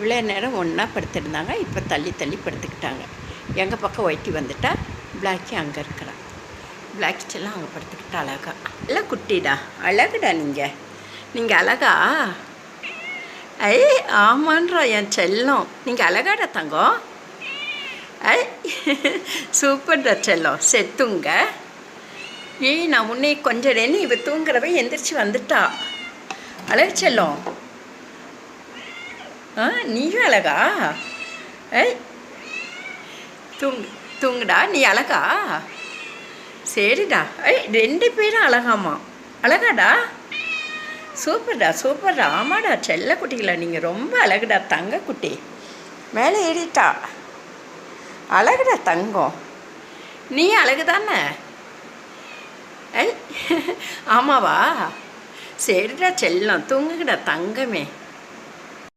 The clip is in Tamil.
இவ்வளோ நேரம் ஒன்றா படுத்திருந்தாங்க இப்போ தள்ளி தள்ளி படுத்துக்கிட்டாங்க. எங்கள் பக்கம் ஒயிட்டி வந்துட்டா பிளாக்கி அங்கே இருக்கிறான் பிளாக்கி செல்லம் அங்கே படுத்துக்கிட்டா அழகா. இல்லை குட்டிடா அழகுடா நீங்கள் நீங்கள் அழகா? ஐ ஆமான்றா என் செல்லம். நீங்கள் அழகாடா தங்கம். ஐ சூப்பர்டா செல்லம். செத்துங்க ஏய் நான் முன்னே கொஞ்சம் நேரம் இவ தூங்குறவ எந்திரிச்சு வந்துட்டா. அழகு செல்லம். ஆ நீயும் அழகா? ஐ தூங்கு தூங்குடா நீ அழகா? சரிடா. ஐ ரெண்டு பேரும் அழகாமா அழகாடா? சூப்பர்டா சூப்பர்டா. ஆமாடா செல்ல குட்டிகளா நீங்கள் ரொம்ப அழகுடா தங்க குட்டி. மேலே ஏறிட்டா. அழகுடா தங்கம். நீ அழகு தானே? ஐ ஆமாவா? சரிடா செல்லம். தூங்குகிடா தங்கமே.